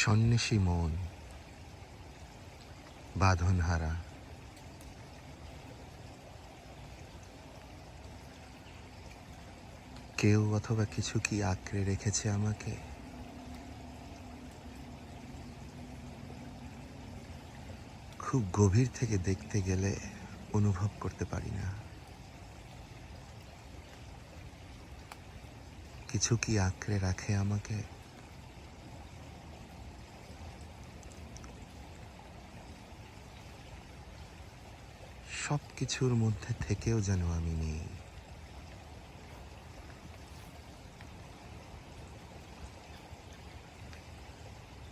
সন্ন্যাসী মন, বাঁধনহারা। কেউ অথবা কিছু কি আঁকড়ে রেখেছে আমাকে? খুব গভীর থেকে দেখতে গেলে অনুভব করতে পারি না। কিছু কি আঁকড়ে রাখে আমাকে? সব কিছুর মধ্যে থেকেও যেন আমি নেই।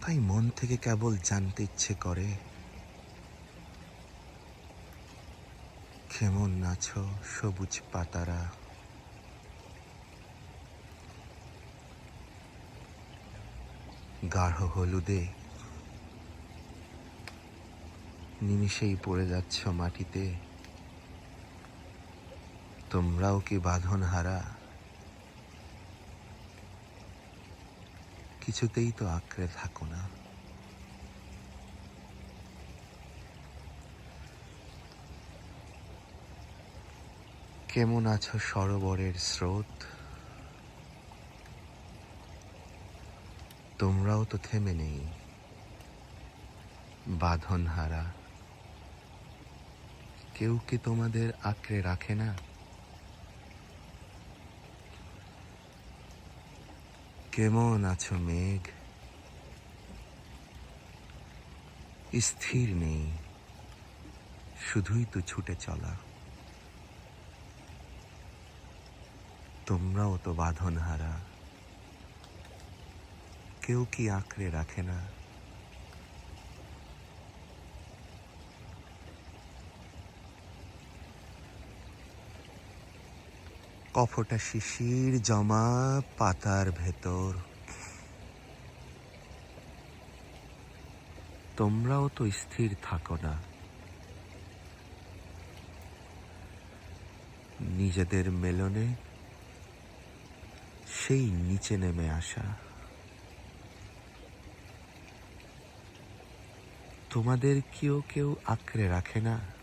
তাই মন থেকে কেবল জানতে ইচ্ছে করে, কেমন নাছো সবুজ পাতারা? গাঢ় হলুদে নিমিষেই পড়ে যাচ্ছ মাটিতে। তোমরাও কি বাঁধন হারা কিছুতেই তো আঁকড়ে থাকো না। কেমন আছো সরোবরের স্রোত? তোমরাও তো থেমে নেই বাঁধন হারা কেউ কি তোমাদের আঁকড়ে রাখে না? কেমন আছো মেঘ? স্থির নেই, শুধুই তো ছুটে চলা। তোমরাও তো বাঁধন হারা কেউ কি আঁকড়ে রাখে না? কফটা শিশির জমা পাতার ভেতর। তোমরাও তো স্থির থাকো না। নিজেদের মেলনে সেই নিচে নেমে আসা। তোমাদের কেউ কেউ আঁকড়ে রাখে না।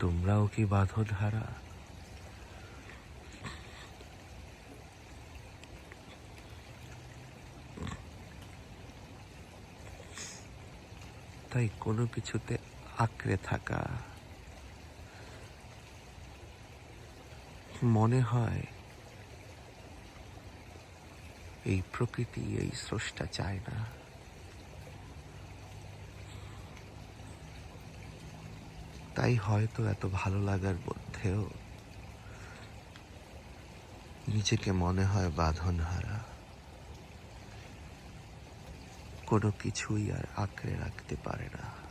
তোমরাও কি বাঁধন হারা তাই কোনো কিছুতে আঁকড়ে থাকা। মনে হয় এই প্রকৃতি এই স্রষ্টা চায় না। তাই হয়তো এত ভালো লাগার মধ্যেও নিজেকে মনে হয় বাঁধনহারা। কোনো কিছুই আর আঁকড়ে রাখতে পারে না।